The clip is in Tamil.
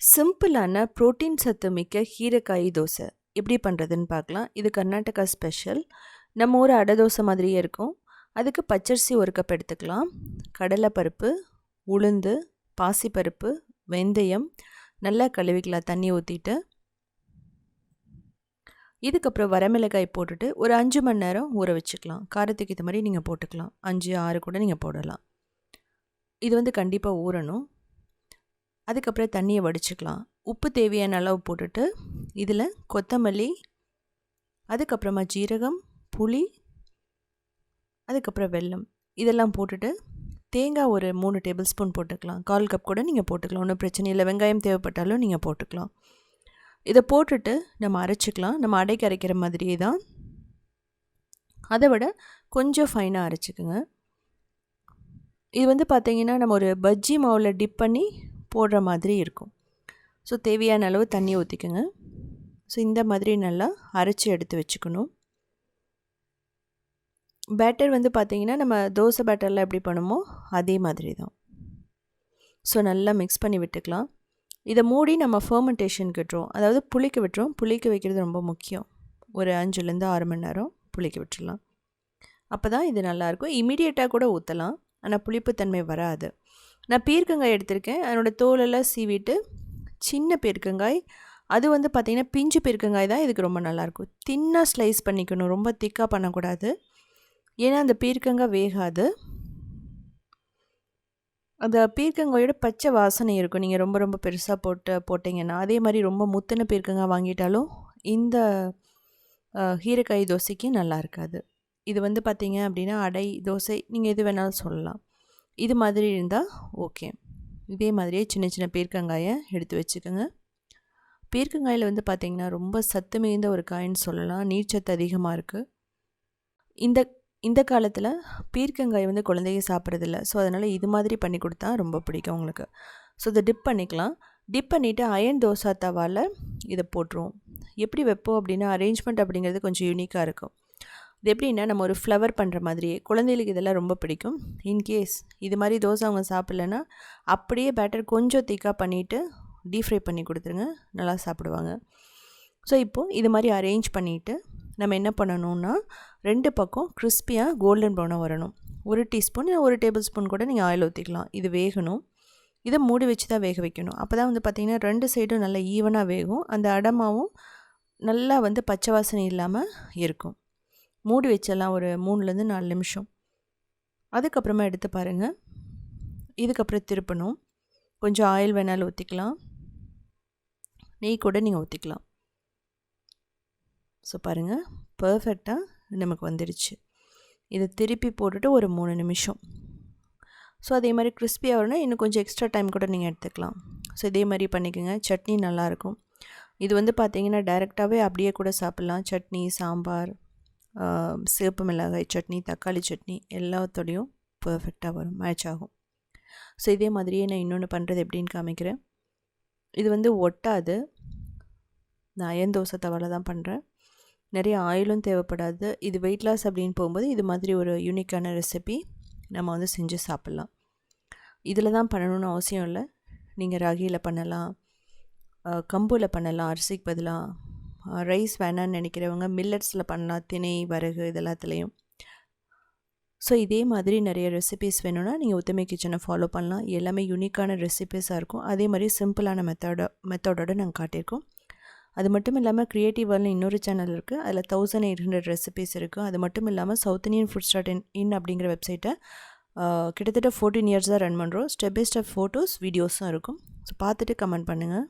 சிம்பிளான புரோட்டீன் சத்து மிக்க ஹீரைக்காய் தோசை. எப்படி பண்ணுறதுன்னு பார்க்கலாம். இது கர்நாடகா ஸ்பெஷல். நம்ம ஊர் அடை தோசை மாதிரியே இருக்கும். அதுக்கு பச்சரிசி ஒரு கப் எடுத்துக்கலாம். கடலைப்பருப்பு உளுந்து பாசிப்பருப்பு வெந்தயம் நல்லா கழுவிக்கலாம். தண்ணி ஊற்றிட்டு இதுக்கப்புறம் வரமிளகாய் போட்டுட்டு ஒரு அஞ்சு மணி நேரம் ஊற வச்சுக்கலாம். காரத்துக்கு ஏற்ற மாதிரி நீங்கள் போட்டுக்கலாம். அஞ்சு ஆறு கூட நீங்கள் போடலாம். இது வந்து கண்டிப்பாக ஊறணும். அதுக்கப்புறம் தண்ணியை வடிச்சுக்கலாம். உப்பு தேவையான அளவு போட்டுட்டு இதில் கொத்தமல்லி அதுக்கப்புறமா ஜீரகம் புளி அதுக்கப்புறம் வெல்லம். இதெல்லாம் போட்டுட்டு தேங்காய் ஒரு மூணு டேபிள் ஸ்பூன் போட்டுக்கலாம். கால் கப் கூட நீங்கள் போட்டுக்கலாம். ஒன்றும் பிரச்சனை இல்லை. வெங்காயம் தேவைப்பட்டாலும் நீங்கள் போட்டுக்கலாம். இதை போட்டுட்டு நம்ம அரைச்சிக்கலாம். நம்ம அடைக்கு அரைக்கிற மாதிரியே தான். அதை விட கொஞ்சம் ஃபைனாக அரைச்சிக்கோங்க. இது வந்து பார்த்திங்கன்னா நம்ம ஒரு பஜ்ஜி மாவில் டிப் பண்ணி போடுற மாதிரி இருக்கும். ஸோ தேவையான அளவு தண்ணி ஊற்றிக்கோங்க ஸோ இந்த மாதிரி நல்லா அரைச்சி எடுத்து வச்சுக்கணும். பேட்டர் வந்து பார்த்திங்கன்னா நம்ம தோசை பேட்டரில் எப்படி பண்ணுமோ அதே மாதிரி தான். ஸோ நல்லா மிக்ஸ் பண்ணி விட்டுக்கலாம். இதை மூடி நம்ம ஃபர்மெண்டேஷனுக்கு விட்டுருவோம். அதாவது புளிக்க விட்டுரும் புளிக்க வைக்கிறது ரொம்ப முக்கியம். ஒரு அஞ்சுலேருந்து ஆறு மணி நேரம் புளிக்க விட்டுடலாம் அப்போ தான் இது நல்லாயிருக்கும் இமீடியட்டாக கூட ஊற்றலாம் ஆனால் புளிப்புத்தன்மை வராது. நான் பீர்க்கங்காய் எடுத்திருக்கேன். அதனோடய தோலெல்லாம் சீவிட்டு சின்ன பீர்க்கங்காய். அது வந்து பார்த்திங்கன்னா பிஞ்சு பீர்க்கங்காய் தான். இதுக்கு ரொம்ப நல்லாயிருக்கும். தின்னாக ஸ்லைஸ் பண்ணிக்கணும். ரொம்ப திக்காக பண்ணக்கூடாது. ஏன்னா அந்த பீர்க்கங்காய் வேகாது. அந்த பீர்க்கங்காயோட பச்சை வாசனை இருக்கும். நீங்கள் ரொம்ப ரொம்ப பெருசாக போட்டு போட்டிங்கன்னா. அதே மாதிரி ரொம்ப முத்தின பீர்க்கங்காய் வாங்கிட்டாலும் இந்த ஹீரக்காய் தோசைக்கு நல்லா இருக்காது. இது வந்து பார்த்திங்க அப்படின்னா அடை தோசை நீங்கள் எது வேணாலும் சொல்லலாம். இது மாதிரி இருந்தால் ஓகே. இதே மாதிரியே சின்ன சின்ன பீர்க்கங்காயை எடுத்து வச்சுக்கோங்க. பீர்க்கங்காயில் வந்து பார்த்திங்கன்னா ரொம்ப சத்து மிகுந்த ஒரு காயின்னு சொல்லலாம். நீர்ச்சத்து அதிகமாக இருக்குது இந்த இந்த காலத்தில் பீர்க்கங்காய் வந்து குழந்தைங்க சாப்பிட்றதில்ல. ஸோ அதனால் இது மாதிரி பண்ணி கொடுத்தா ரொம்ப பிடிக்கும் உங்களுக்கு. ஸோ இதை டிப் பண்ணிக்கலாம். டிப் பண்ணிவிட்டு அயன் தோசை தவாவில் இதை போட்டுருவோம். எப்படி வைப்போம் அப்படின்னா அரேஞ்ச்மெண்ட் அப்படிங்கிறது கொஞ்சம் யூனிக்காக இருக்கும். இது எப்படின்னா நம்ம ஒரு ஃப்ளவர் பண்ணுற மாதிரியே. குழந்தைகளுக்கு இதெல்லாம் ரொம்ப பிடிக்கும். இன்கேஸ் இது மாதிரி தோசை அவங்க சாப்பிட்லன்னா அப்படியே பேட்டர் கொஞ்சம் திக்காக பண்ணிவிட்டு டீப் ஃப்ரை பண்ணி கொடுத்துருங்க. நல்லா சாப்பிடுவாங்க. ஸோ இப்போது இது மாதிரி அரேஞ்ச் பண்ணிவிட்டு நம்ம என்ன பண்ணணும்னா ரெண்டு பக்கம் கிறிஸ்பியாக கோல்டன் ப்ரௌனாக வரணும். ஒரு டீஸ்பூன் ஒரு டேபிள் ஸ்பூன் கூட நீங்கள் ஆயில் ஊற்றிக்கலாம் இது வேகணும். இதை மூடி வச்சு தான் வேக வைக்கணும். அப்போ தான் வந்து பார்த்திங்கன்னா ரெண்டு சைடும் நல்லா ஈவனாக வேகும். அந்த அடமாவும் நல்லா வந்து பச்சை வாசனை இல்லாமல் இருக்கும். மூடி வச்சிடலாம் ஒரு மூணுலேருந்து நாலு நிமிஷம். அதுக்கப்புறமா எடுத்து பாருங்கள் இதுக்கப்புறம் திருப்பணும். கொஞ்சம் ஆயில் வேணாலும் ஊற்றிக்கலாம் நெய் கூட நீங்கள் ஊற்றிக்கலாம் ஸோ பாருங்கள் பர்ஃபெக்டாக நமக்கு வந்துடுச்சு. இதை திருப்பி போட்டுட்டு ஒரு மூணு நிமிஷம். ஸோ அதே மாதிரி கிறிஸ்பியாக வரணும் இன்னும் கொஞ்சம் எக்ஸ்ட்ரா டைம் கூட நீங்கள் எடுத்துக்கலாம். ஸோ இதே மாதிரி பண்ணிக்கோங்க. சட்னி நல்லாயிருக்கும். இது வந்து பார்த்திங்கன்னா டைரெக்டாகவே அப்படியே கூட சாப்பிட்லாம். சட்னி சாம்பார். சிவப்பு மிளகாய் சட்னி தக்காளி சட்னி எல்லாத்தோடையும் பர்ஃபெக்டாக வரும் மேட்ச் ஆகும். ஸோ இதே மாதிரியே நான் இன்னொன்று பண்ணுறது எப்படின்னு காமிக்கிறேன். இது வந்து ஒட்டாது. நான் அயன் தோசை தவாவில் தான் பண்ணுறேன் நிறைய ஆயிலும் தேவைப்படாது. இது வெயிட் லாஸ் அப்படின்னு போகும்போது இது மாதிரி ஒரு யூனிக்கான ரெசிபி நம்ம வந்து செஞ்சு சாப்பிட்லாம். இதில் தான் பண்ணணும்னு அவசியம் இல்லை. நீங்கள் ராகியில் பண்ணலாம். கம்புல பண்ணலாம். அரிசிக்கு பதிலாக ரைஸ் வேணான்னு நினைக்கிறவங்க மில்லட்ஸில் பண்ணலாம் திணை வரகு இதெல்லாத்துலேயும். ஸோ இதே மாதிரி நிறைய ரெசிபிஸ் வேணும்னா நீங்கள் உத்தமை கிச்சனை ஃபாலோ பண்ணலாம். எல்லாமே யூனிக்கான ரெசிபிஸாக இருக்கும். அதே மாதிரி சிம்பிளான மெத்தடோ மெத்தடோடு நாங்கள் காட்டியிருக்கோம். அது மட்டும் இல்லாமல் க்ரியேட்டிவ் வேர்ல்டு இன்னொரு சேனல் இருக்குது அதில் தௌசண்ட் எயிட் ஹண்ட்ரட் ரெசிபீஸ் இருக்குது அது மட்டும் இல்லாமல் south Indian food start in in அப்படிங்கிற வெப்சைட்டை கிட்டத்தட்ட ஃபோர்டீன் இயர்ஸ் தான் ரன் பண்ணுறோம் ஸ்டெப் பை ஸ்டெப் ஃபோட்டோஸ் வீடியோஸும் இருக்கும். ஸோ பார்த்துட்டு கமெண்ட் பண்ணுங்கள்